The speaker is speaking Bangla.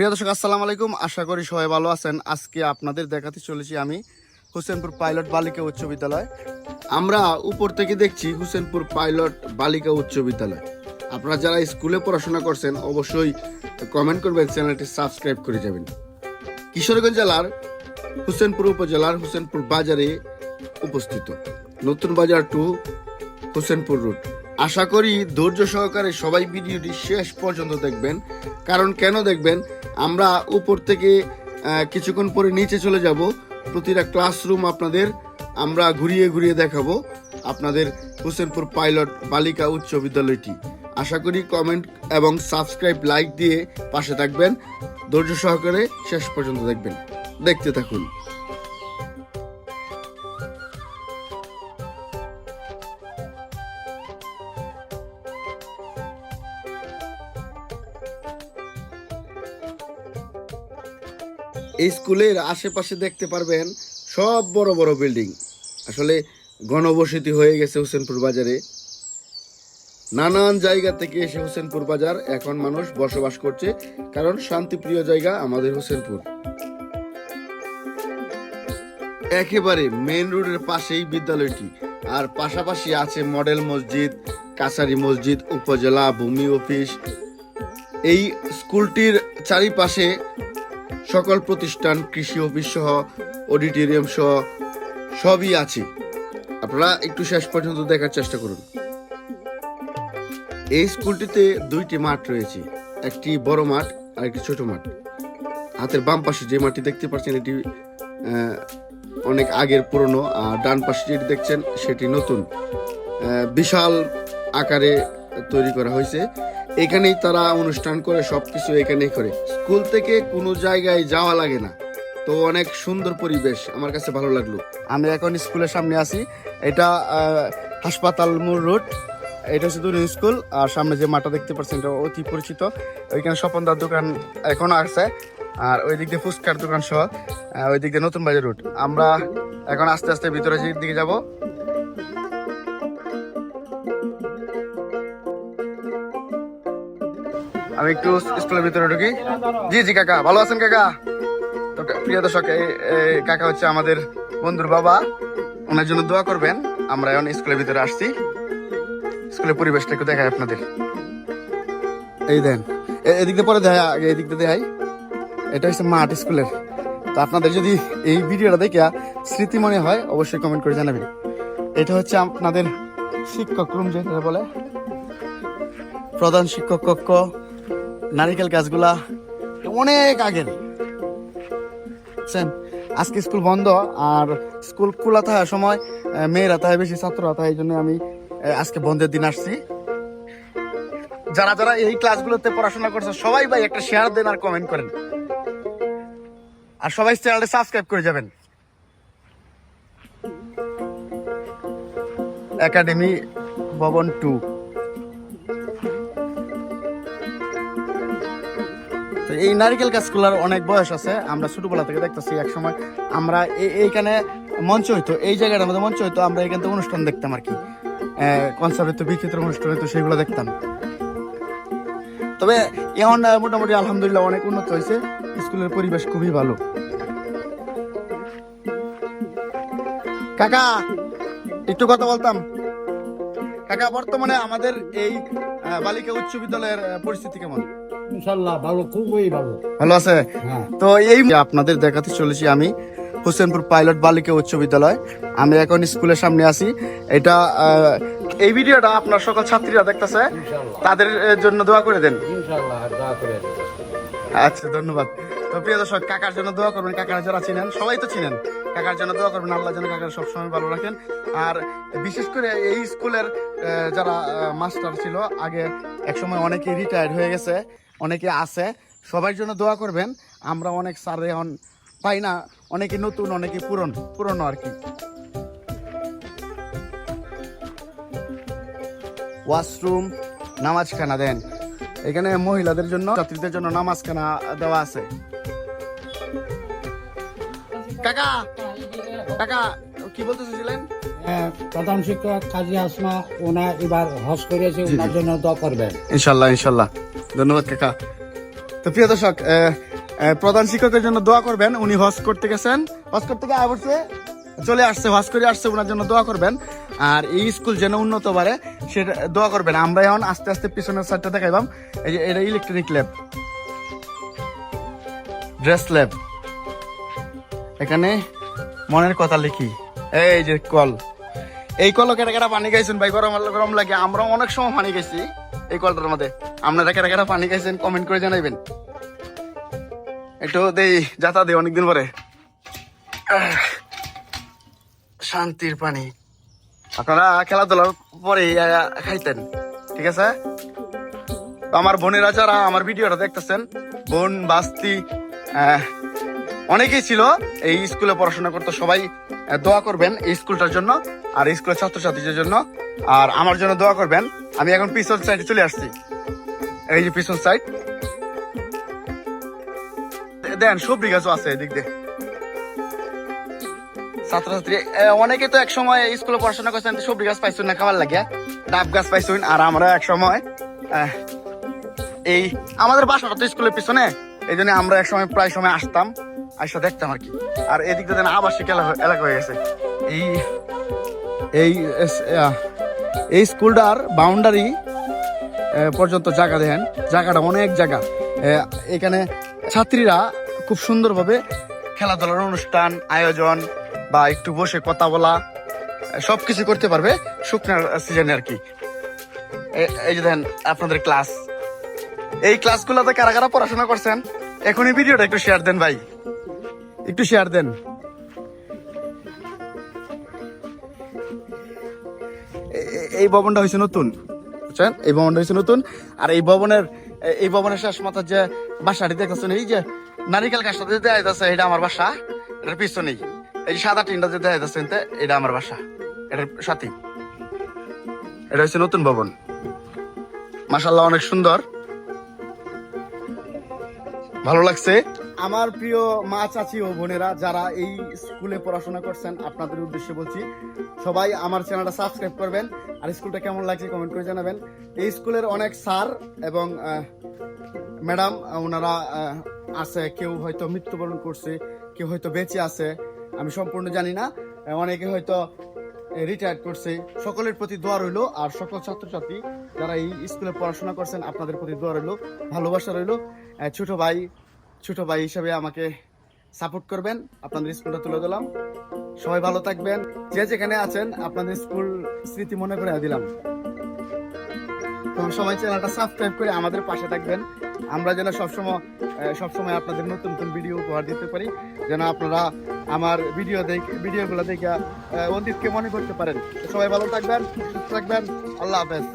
প্রিয় দর্শক, আসসালামু আলাইকুম। আশা করি সবাই ভালো আছেন। আজকে আপনাদের দেখাতে চলেছি আমি হোসেনপুর পাইলট বালিকা উচ্চ বিদ্যালয়। আমরা উপর থেকে দেখছি হোসেনপুর পাইলট বালিকা উচ্চ বিদ্যালয়। আপনারা যারা স্কুলে পড়াশোনা করছেন, অবশ্যই কমেন্ট করবেন, চ্যানেলটি সাবস্ক্রাইব করে যাবেন। কিশোরগঞ্জ জেলার, হোসেনপুর উপজেলার, হোসেনপুর বাজারে উপস্থিত। নতুন বাজার টু হোসেনপুর রুট আশা করি ধৈর্য সহকারে সবাই ভিডিওটি শেষ পর্যন্ত দেখবেন। কারণ কেন দেখবেন? আমরা উপর থেকে কিছুক্ষণ পরে নিচে চলে যাব। প্রতিটা ক্লাসরুম আপনাদের আমরা ঘুরিয়ে ঘুরিয়ে দেখাবো আপনাদের হোসেনপুর পাইলট বালিকা উচ্চ বিদ্যালয়টি। আশা করি কমেন্ট এবং সাবস্ক্রাইব লাইক দিয়ে পাশে থাকবেন। ধৈর্য সহকারে শেষ পর্যন্ত দেখবেন। দেখতে থাকুন। এই স্কুলের আশেপাশে দেখতে পারবেন সব বড় বড় বিল্ডিং। আসলে গণবসতি হয়ে গেছে হোসেনপুর বাজারে। নানান জায়গা থেকে এসে হোসেনপুর বাজার, এখন মানুষ বসবাস করছে, কারণ শান্তিপ্রিয় জায়গা আমাদের হোসেনপুর। একেবারে মেন রোডের পাশেই বিদ্যালয়টি, আর পাশাপাশি আছে মডেল মসজিদ, কাছারি মসজিদ, উপজেলা, ভূমি অফিস। এই স্কুলটির চারিপাশে সকল প্রতিষ্ঠান, কৃষি অফিস সহ, অডিটোরিয়াম সহ, সবই আছে। আপনারা একটু শেষ পর্যন্ত দেখার চেষ্টা করুন। এই স্কুলটিতে দুইটি মাঠ রয়েছে। একটি বড় মাঠ আর একটি ছোট মাঠ। হাতের বাম পাশে যে মাঠটি দেখতে পাচ্ছেন, এটি অনেক আগের পুরনো, আর ডান পাশে যেটি দেখছেন, সেটি নতুন। বিশাল আকারে তৈরি করা হয়েছে। এখানেই তারা অনুষ্ঠান করে, সবকিছু এখানেই করে। স্কুল থেকে কোনো জায়গায় যাওয়া লাগে না। তো অনেক সুন্দর পরিবেশ আমার কাছে ভালো লাগল। আমি এখন স্কুলের সামনে আছি। এটা হাসপাতাল মোড় রোড। এটা হচ্ছে দুর্নীতি স্কুল। আর সামনে যে মাঠটা দেখতে পাচ্ছেন, এটা অতি পরিচিত। ওইখানে স্বপনদার দোকান এখনও আছে। আর ওই দিক দিয়ে ফুচকার দোকান সহ ওই দিক দিয়ে নতুন বাজার রুট আমরা এখন আস্তে আস্তে ভিতরে দিকে যাব আমি একটু স্কুলের ভিতরে ঢুকি। জি জি, কাকা, ভালো আছেন কাকা? তো প্রিয় দর্শক কাকা হচ্ছে আমাদের বন্ধুর বাবা। ওনার জন্য দোয়া করবেন। আমরা এখন স্কুলের ভিতরে আসছি। স্কুলের পরিবেশটা একটু দেখাই আপনাদের। এই দেন এদিক দিয়ে পরে দেখাই, আগে এদিক দিয়ে দেখাই। এটা হচ্ছে মাঠ স্কুলের। তো আপনাদের যদি এই ভিডিওটা দেখে স্মৃতি মনে হয়, অবশ্যই কমেন্ট করে জানাবেন। এটা হচ্ছে আপনাদের শিক্ষক রুম যেটা বলে। প্রধান শিক্ষক কক্ষ নারিকেল গাছগুলা অনেক আগের? আজকে স্কুল বন্ধ আর স্কুল খোলা থাকার সময় মেয়েরা তাই বেশি, ছাত্ররা তাই জন্য আমি আজকে বন্ধের দিন আসছি। যারা যারা এই ক্লাসগুলোতে পড়াশোনা করছে, সবাই ভাই একটা শেয়ার দেন আর কমেন্ট করেন। আর সবাই চ্যানেলটা সাবস্ক্রাইব করে যাবেন। একাডেমি ভবন টু এই নারিকেল গাছগুলার অনেক বয়স আছে, আমরা ছোটবেলা থেকে দেখতেছি এক সময় আমরা এই- এইখানে মঞ্চ হইতো, এই জায়গাটার মধ্যে মঞ্চ হইতো, আমরা এখান থেকে অনুষ্ঠান দেখতাম আর কি। কনসার্ট হইতো বিচিত্র অনুষ্ঠান হইতো, সেগুলো দেখতাম। তবে এখন মোটামুটি আলহামদুলিল্লাহ অনেক উন্নত হয়েছে, স্কুলের পরিবেশ খুবই ভালো। কাকা, একটু কথা বলতাম। কাকা, বর্তমানে আমাদের এই বালিকা উচ্চ বিদ্যালয়ের পরিস্থিতি কেমন? ইনশাল্লাহ ভালো খুবই ভালো। ভালো আছে? হ্যাঁ। তো এই আপনাদের দেখাতে চলেছি আমি হোসেনপুর পাইলট বালিকা উচ্চ বিদ্যালয়। আমি এখন স্কুলের সামনে আছি। এটা এই ভিডিওটা আপনার সকল ছাত্রীরা দেখতেছে। তাদের জন্য দোয়া করে দেন। আচ্ছা ধন্যবাদ। তো প্রিয় দর্শক কাকার জন্য দোয়া করবেন কাকার যারা চিনেন সবাই তো চিনেন। কাকার জন্য দোয়া করবেন আল্লাহ যেন কাকার সবসময় ভালো রাখেন। আর বিশেষ করে এই স্কুলের যারা মাস্টার ছিল আগে একসময় অনেকে রিটায়ার্ড হয়ে গেছে। অনেকে আছে সবার জন্য দোয়া করবেন। আমরা অনেক স্যার এখন পাই না অনেকে নতুন অনেকে পুরন পুরনো আর কি। ওয়াশরুম নামাজখানা দেন। এখানে মহিলাদের জন্য ছাত্রীদের জন্য নামাজখানা দেওয়া আছে। কাকা কাকা কি বলতে চাইছিলেন হ্যাঁ, প্রধান শিক্ষক কাজী আসমা ওনা এবার হজ করেছে ওনার জন্য দোয়া করবেন। ইনশাল্লাহ ইনশাল্লাহ। ধন্যবাদ কাকা। তো প্রিয় দর্শক প্রধান শিক্ষকের জন্য দোয়া করবেন, উনি হজ করতে গেছেন। হজ করতে গিয়ে আবরছে চলে আসছে, হজ করে আসছে ওনার জন্য দোয়া করবেন। আর এই স্কুল যেন উন্নত পারে, সেটা দোয়া করবেন। আমরা এখন আস্তে আস্তে পিছনের সাইডটা দেখাইবাম। এই যে এটা ইলেকট্রনিক ল্যাব ড্রেস ল্যাব এখানে মনের কথা লিখি। এই যে কল। এই কল কেটা কেটা পানি খাইছেন ভাই, গরম গরম লাগে। আমরা অনেক সময় পানি খাইছি। এই কলটার মধ্যে। আপনারা কেটা কেটা পানি খাইছেন কমেন্ট করে জানাইবেন। একটু দেই, যাতা দেই অনেকদিন পরে। শান্তির পানি। আপনারা খেলাধুলার পরে খাইতেন, ঠিক আছে? আমার বোনেরা যারা আমার ভিডিওটা দেখতেছেন, বোন, বাস্তি অনেকেই ছিল, এই স্কুলে পড়াশোনা করতো, সবাই দোয়া করবেন এই স্কুলটার জন্য, আর স্কুলের ছাত্রছাত্রীদের জন্য। আর আমার জন্য দোয়া করবেন আমি এখন পিছন সাইডে চলে আসছি। এই যে পিছন সাইড দেন, সবজি গাছও আছে এদিক দিয়ে। ছাত্রছাত্রী তো এক সময় পড়াশোনা ডাব গাছ আর আমরা এক সময় এই, আমাদের তো স্কুলের পিছনে, এই জন্য আমরা এক সময় প্রায় সময় আসতাম আসা দেখতাম আর কি। আর এদিক দিয়ে আবাসিক এলাকা হয়ে গেছে। এই এই এই স্কুলটার বাউন্ডারি পর্যন্ত জায়গা দেখেন। জায়গাটা অনেক জায়গা। এখানে ছাত্রীরা খুব সুন্দরভাবে খেলাধুলার অনুষ্ঠান, আয়োজন বা একটু বসে কথা বলা সব কিছু করতে পারবে শুকনার সিজনে আর কি। এই যে দেখেন আপনাদের ক্লাস এই ক্লাসগুলোতে কারা কারা পড়াশোনা করছেন? এখনই ভিডিওটা একটু শেয়ার দেন ভাই। একটু শেয়ার দেন। এই ভবনটা হয়েছে নতুন। বুঝছেন? এই ভবনটা হয়েছে নতুন। আর এই ভবনের এই ভবনের শেষ মাথার যে বাসাটি দেখতেছেন এই যে নারিকেল গাছটা যে দেখা যাচ্ছে এটা আমার বাসা। এটার পিছনেই। এই যে সাদা টিনটা যে দেখা যাচ্ছে এটা আমার বাসা। এটার সাথে। এটা হচ্ছে নতুন ভবন। মাসাল্লাহ অনেক সুন্দর। ভালো লাগছে? আমার প্রিয় মা চাচি ও বোনেরা যারা এই স্কুলে পড়াশোনা করছেন, আপনাদের উদ্দেশ্যে বলছি, সবাই আমার চ্যানেলটা সাবস্ক্রাইব করবেন আর স্কুলটা কেমন লাগছে কমেন্ট করে জানাবেন। এই স্কুলের অনেক স্যার এবং ম্যাডাম, ওনারা আছে, কেউ হয়তো মৃত্যুবরণ করছে, কেউ হয়তো বেঁচে আছে, আমি সম্পূর্ণ জানি না। অনেকে হয়তো রিটায়ার করছে, সকলের প্রতি দোয়া রইল আর সকল ছাত্রছাত্রী যারা এই স্কুলে পড়াশোনা করছেন, আপনাদের প্রতি দোয়া রইল, ভালোবাসা রইল। ছোট ভাই ছোট ভাই হিসাবে আমাকে সাপোর্ট করবেন। আপনাদের স্কুলটা তুলে দিলাম সবাই ভালো থাকবেন। যে যেখানে আছেন, আপনাদের স্কুল স্মৃতি মনে করে দিলাম। তো সবাই চ্যানেলটা সাবস্ক্রাইব করে আমাদের পাশে থাকবেন। আমরা যেন সবসময় সবসময় আপনাদের নতুন নতুন ভিডিও উপহার দিতে পারি, যেন আপনারা আমার ভিডিও দেখে ভিডিওগুলো দেখে অতীতকে মনে করতে পারেন। সবাই ভালো থাকবেন, সুস্থ থাকবেন। আল্লাহ হাফেজ।